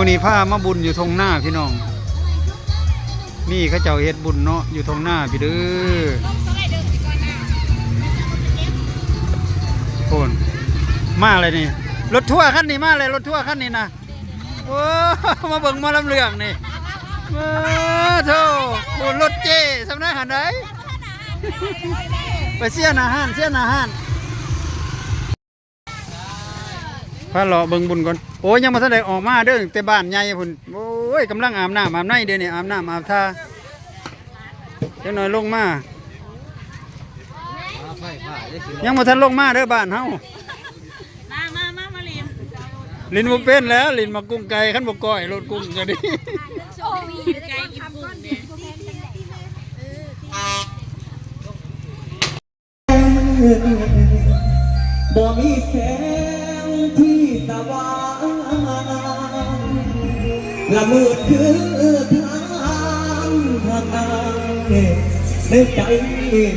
มื้อนี้พามาบุญอยู่ทงหน้าพี่น้อง นี่เขาเจ้าเฮ็ดบุญเนาะอยู่ทงหน้าพี่เด้อโอนมาเลยนี่ รถทั่วร์คันนี้มาเลยรถทั่วร์คันนี้นะโอ้มาเบิ่งมาลำเลืองนี่โอ้โธ่โอ้รถเจสำนักหันไดไปเสียหนาหานเสียหนาหาน พาเลาะเบิ่งบุญก่อนโอ้ยยังมาทันได้ออกมาเด้อแต่บ้านใหญ่พุ่นโอ้ยกำลังอาบน้ำอาบในเดี๋ยวนี้อาบน้ำอาบท่าเดี๋ยวหน่อยลงมายังมาทันลงมาเด้อบ้านเฮามามามามาลินลินบ่เป็นแล้วลินมากุ้งไก่ขันบ่ก้อยรถกุ้งก็ดี วางละมืดคือทางทางอายในใจ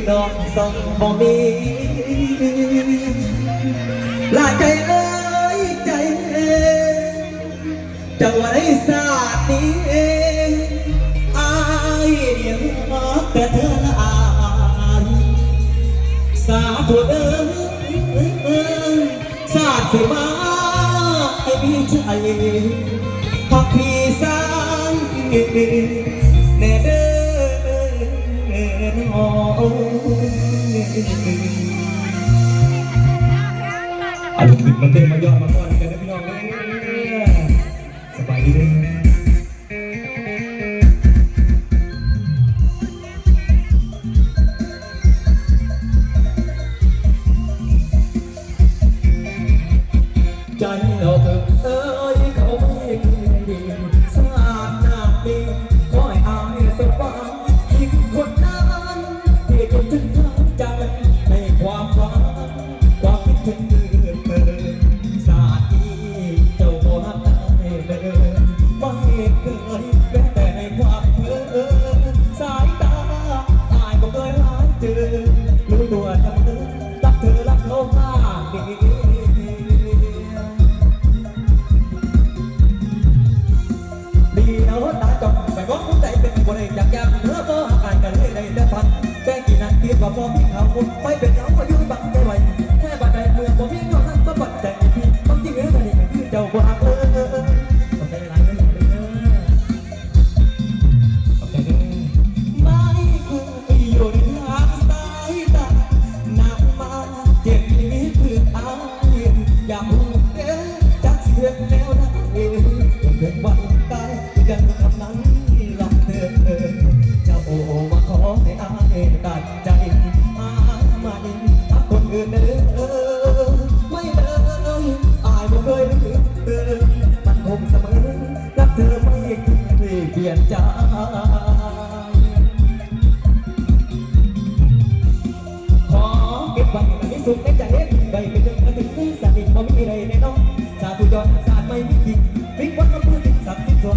ดอกสองบ่มีลาใจเอ้ยใจเอ้ยจังหวะในศาสตร์นี้เองอายเดียวแต่เธอละอายสาธุเดินสาธุมาให้พี่ ใจพักพี่สายแน่เดินหออารมณ์บิดมันเด้งมายอดมาก่อนกันนะพี่น้องเลยสบายดีเลยใจเรา ทีก็พอพี่เขาคงไม่เป็นเรา ใจขอเก็บไว้ในสุดในใจได้ปเจอนถึงที่นิทพอไม่มีอะไรแน่นอนสาธุยอดสาดไม่มีผิดพลิกวัดก็พูดถึงสัตว์บส่ว